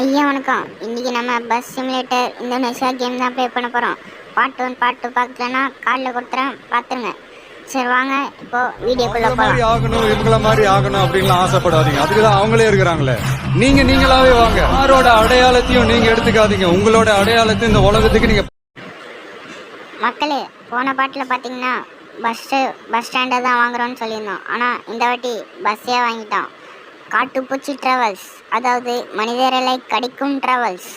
ஐயா வணக்கம். இன்னைக்கு நம்ம பஸ் சிமுலேட்டர் இந்தோனேஷியா கேம் தான் ப்ளே பண்ண போகிறோம் பார்ட் ஒன் பார்ட் டூ பார்க்கலன்னா காலில் கொடுத்துறேன். பார்த்துருங்க. சரி வாங்க. இப்போ வீடியோக்குள்ளே மாதிரி ஆகணும் இவங்கள மாதிரி ஆகணும் அப்படின்னு ஆசைப்படாதீங்க. அதுக்கு தான் அவங்களே இருக்கிறாங்களே. நீங்க நீங்களாவே வாங்க. யாரோட அடையாளத்தையும் நீங்க எடுத்துக்காதீங்க. உங்களோட அடையாளத்தை இந்த உலகத்துக்கு நீங்க மக்களே போன பாட்டில் பார்த்தீங்கன்னா பஸ்ஸு பஸ் ஸ்டாண்டை தான் வாங்குறோம்னு சொல்லியிருந்தோம். ஆனால் இந்த வாட்டி பஸ்ஸே வாங்கிட்டோம். காட்டுப்பூச்சி ட்ராவல்ஸ் அதாவது மனிதர்களை கடிக்கும் ட்ராவல்ஸ்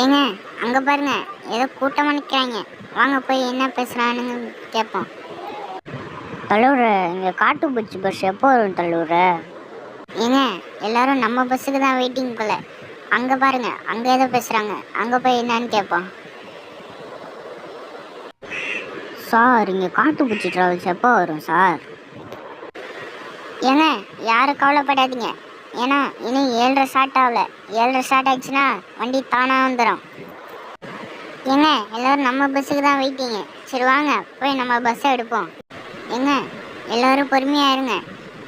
ஏங்க அங்கே பாருங்க ஏதோ கூட்டமாக நிற்கிறாங்க வாங்க போய் என்ன பேசுகிறானுங்க கேட்போம். தலைவர் இங்கே காட்டுப்பூச்சி பஸ் எப்போ வரும் தலைவர் ஏங்க எல்லாரும் நம்ம பஸ்ஸுக்கு தான் வெயிட்டிங் போல. அங்கே பாருங்க அங்கே ஏதோ பேசுகிறாங்க அங்கே போய் என்னன்னு கேட்போம். சார் இங்கே காட்டுப்பூச்சி ட்ராவல்ஸ் எப்போ வரும் சார்? ஏங்க யாரும் கவலைப்படாதீங்க. ஏன்னா இன்னும் ஏழரை ஸ்டார்ட் ஆகல. ஏழரை ஸ்டார்ட் ஆயிடுச்சுன்னா வண்டி தானாக வந்துடும் ஏங்க எல்லாரும் நம்ம பஸ்ஸுக்கு தான் வெயிட்டிங்க சரி வாங்க போய் நம்ம பஸ்ஸை எடுப்போம். ஏங்க எல்லாரும் பொறுமையாக இருங்க.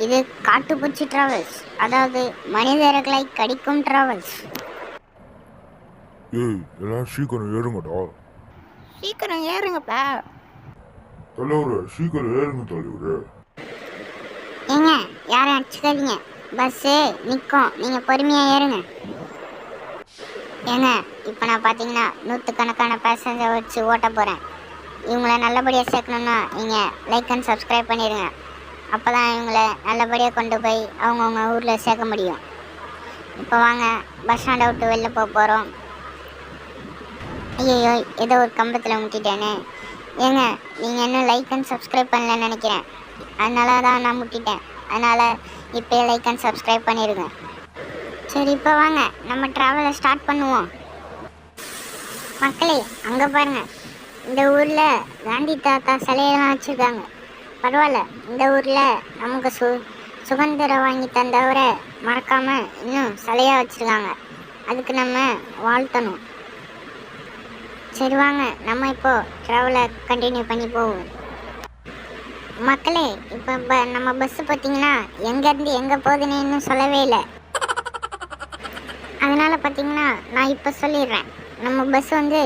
இது காட்டுப்பூச்சி ட்ராவல்ஸ் அதாவது மனிதர்களை கடிக்கும் ட்ராவல்ஸ் ஏய் எல்லாம் சீக்கிரம் ஏறுங்கடா. சீக்கிரம் ஏறுங்கப்பா. தலைவரே சீக்கிரம் ஏறுங்க தலைவரே. யாரும் அடிச்சுக்காதீங்க. பஸ்ஸு நிற்கும் நீங்கள் பொறுமையாக ஏறுங்க. ஏங்க இப்போ நான் பார்த்தீங்கன்னா நூற்றுக்கணக்கான பேசஞ்சர் வச்சு ஓட்ட போகிறேன் இவங்கள நல்லபடியாக சேர்க்கணுன்னா நீங்கள் லைக் அண்ட் சப்ஸ்கிரைப் பண்ணிடுங்க அப்போ தான் இவங்கள நல்லபடியாக கொண்டு போய் அவங்கவுங்க ஊரில் சேர்க்க முடியும். இப்போ வாங்க பஸ் ஸ்டாண்டை விட்டு வெளில போக போகிறோம் ஐயோ ஏதோ ஒரு கம்பத்தில் முட்டிட்டேனே. ஏங்க நீங்கள் இன்னும் லைக் அண்ட் சப்ஸ்கிரைப் பண்ணலன்னு நினைக்கிறேன். அதனால தான் நான் முட்டிட்டேன். அதனால் இப்போயே லைக் அண்ட் சப்ஸ்கிரைப் பண்ணிடுங்க சரி இப்போ வாங்க. நம்ம ட்ராவலை ஸ்டார்ட் பண்ணுவோம். மக்களே அங்கே பாருங்கள் இந்த ஊரில் காந்தி தாத்தா சிலையெல்லாம் வச்சுருக்காங்க. பரவாயில்ல. இந்த ஊரில் நமக்கு சு சுதந்திரம் வாங்கி தந்தவரை மறக்காமல் இன்னும் சிலையாக வச்சுருக்காங்க. அதுக்கு நம்ம வாழ்த்தணும். சரி வாங்க. நம்ம இப்போது ட்ராவலை கண்டினியூ பண்ணி போவோம். மக்களே இப்போ ப நம்ம பஸ் பார்த்தீங்கன்னா எங்கேருந்து எங்கே போகுதுன்னு இன்னும் சொல்லவே இல்லை. அதனால் பார்த்தீங்கன்னா நான் இப்போ சொல்லிடுறேன். நம்ம பஸ் வந்து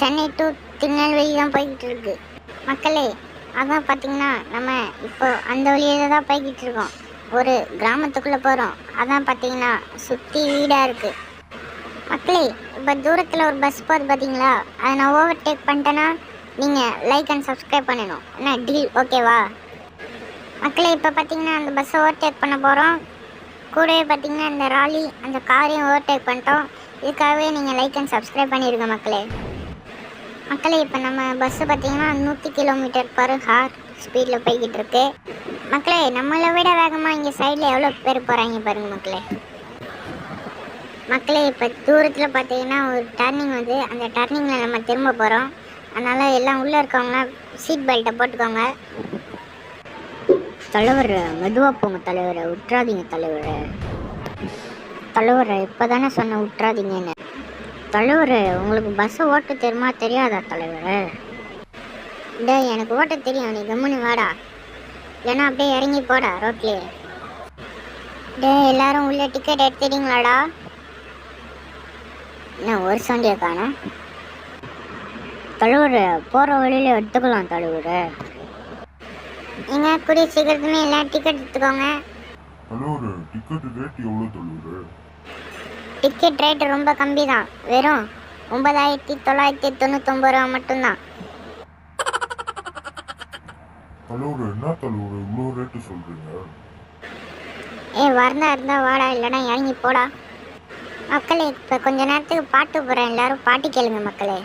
சென்னை டு திருநெல்வேலி தான் போய்கிட்டு இருக்கு. மக்களே அதான் பார்த்தீங்கன்னா நம்ம இப்போ அந்த வழியில் தான் போய்கிட்டு இருக்கோம். ஒரு கிராமத்துக்குள்ளே போகிறோம் அதான் பார்த்தீங்கன்னா சுற்றி வீடாக இருக்குது மக்களே இப்போ தூரத்தில் ஒரு பஸ் போகுது பார்த்தீங்களா அதை நான் ஓவர்டேக் பண்ணிட்டேன்னா நீங்கள் லைக் அண்ட் சப்ஸ்கிரைப் பண்ணணும். என்ன டீல் ஓகேவா மக்களே இப்போ பார்த்தீங்கன்னா அந்த பஸ்ஸை ஓவர்டேக் பண்ண போகிறோம் கூடவே பார்த்தீங்கன்னா இந்த ராலி அந்த காரையும் ஓவர்டேக் பண்ணிட்டோம். இதுக்காகவே நீங்கள் லைக் அண்ட் சப்ஸ்கிரைப் பண்ணிடுங்க மக்களே. மக்களே இப்போ நம்ம பஸ்ஸு பார்த்தீங்கன்னா நூற்றி கிலோமீட்டர் பர் ஹார் ஸ்பீடில் போய்கிட்டு இருக்கு. மக்களே நம்மளை விட வேகமாக இங்கே சைடில் எவ்வளோ பேர் போகிறாங்க பாருங்கள் மக்களே. மக்களே இப்போ தூரத்தில் பார்த்தீங்கன்னா ஒரு டர்னிங் வந்து அந்த டர்னிங்கில் நம்ம திரும்ப போகிறோம் அதனால் எல்லாம் உள்ளே இருக்கவங்க சீட் பெல்ட்டை போட்டுக்கோங்க. தலைவர் மெதுவாக போங்க தலைவரை விட்றாதீங்க தலைவரை. தலைவரை இப்போ தானே சொன்ன விட்றாதீங்கன்னு தலைவர் உங்களுக்கு பஸ்ஸை ஓட்ட தெரியுமா தெரியாதா தலைவர்? டேய் எனக்கு ஓட்ட தெரியும் நீ கம்முன்னு வாடா. ஏன்னா அப்படியே இறங்கி போடா ரோட்லேயே. டேய் எல்லாரும் உள்ள டிக்கெட் எடுத்துட்டீங்களாடா? என்ன ஒரு சண்டியை காணோம்? தலைவர் போகிற வழியில எடுத்துக்கலாம் தலைவர் நீங்கள் கூடிய சீக்கிரத்துமே எல்லாம் டிக்கெட் எடுத்துக்கோங்க. தலைவரே டிக்கெட் ரேட் எவ்வளோ தலைவரே டிக்கெட் ரேட் ரொம்ப கம்மி தான் வெறும் ஒன்பதாயிரத்தி தொள்ளாயிரத்தி தொண்ணூத்தொம்பது ரூபா மட்டும்தான். தலைவரே என்ன தலைவரே இவ்வளோ ரேட்டு சொல்கிறீங்க ஏ வரந்தா இருந்தா வாடா இல்லைனா இறங்கி போடா. மக்களே இப்போ கொஞ்ச நேரத்துக்கு பாட்டு போகிறேன் எல்லாரும் பாட்டு கேளுங்க மக்களே.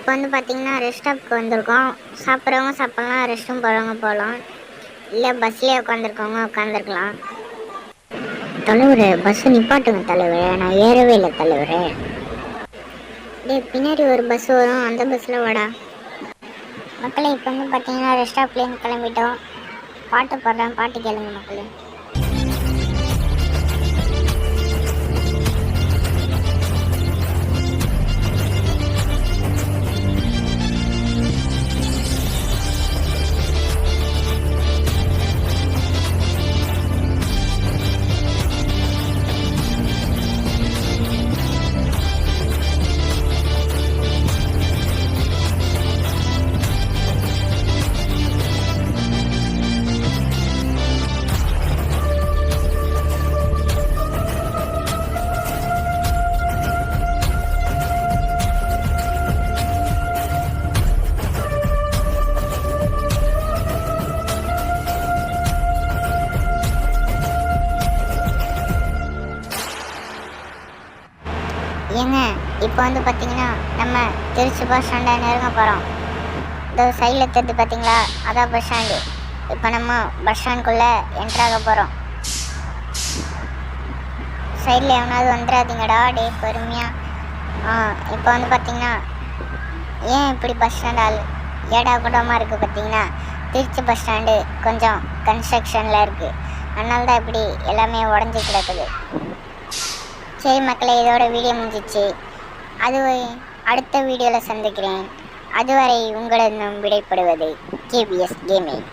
இப்போ வந்து பார்த்தீங்கன்னா ரெஸ்ட் ஸ்டாப்க்கு வந்திருக்கோம். சாப்பிட்றவங்க சாப்பிட்லாம் ரெஸ்ட் ரூம் போகிறவங்க போகலாம். இல்லை பஸ்லேயே உட்காந்துருக்கவங்க உட்காந்துருக்கலாம் தலைவர் பஸ் நிப்பாட்டுங்க தலைவர். நான் ஏறவே இல்லை தலைவர். டே பின்னாடி ஒரு பஸ் வரும். அந்த பஸ்ஸில் வாடா. மக்களே இப்போ வந்து பார்த்தீங்கன்னா ரெஸ்ட் ஸ்டாப்லேருந்து கிளம்பிட்டோம். பாட்டு பாடுறேன். பாட்டு கேளுங்க மக்களே. இப்போ வந்து பார்த்தீங்கன்னா நம்ம திருச்சி பஸ் ஸ்டாண்டை நெருங்க போகிறோம் இந்த சைடில் தெரிஞ்சு பார்த்தீங்களா? அதான் பஸ் ஸ்டாண்டு இப்போ நம்ம பஸ் ஸ்டாண்டுக்குள்ளே என்ட்ராக போகிறோம் சைடில் எவனாவது வந்துடாதீங்கடா. டே பொறுமையாக ஆ இப்போ வந்து பார்த்தீங்கன்னா ஏன் இப்படி பஸ் ஸ்டாண்ட் ஆள்? ஏடா கூடமாக இருக்குது பார்த்தீங்கன்னா திருச்சி பஸ் ஸ்டாண்டு கொஞ்சம் கன்ஸ்ட்ரக்ஷனில் இருக்குது அதனால தான் இப்படி எல்லாமே உடஞ்சி கிடக்குது. சரி மக்களே இதோட வீடியோ முடிஞ்சிச்சு. அது அடுத்த வீடியோவில் சந்திக்கிறேன். அதுவரை உங்களிடம் விடைபடுவது கேபிஎஸ் கேமிங்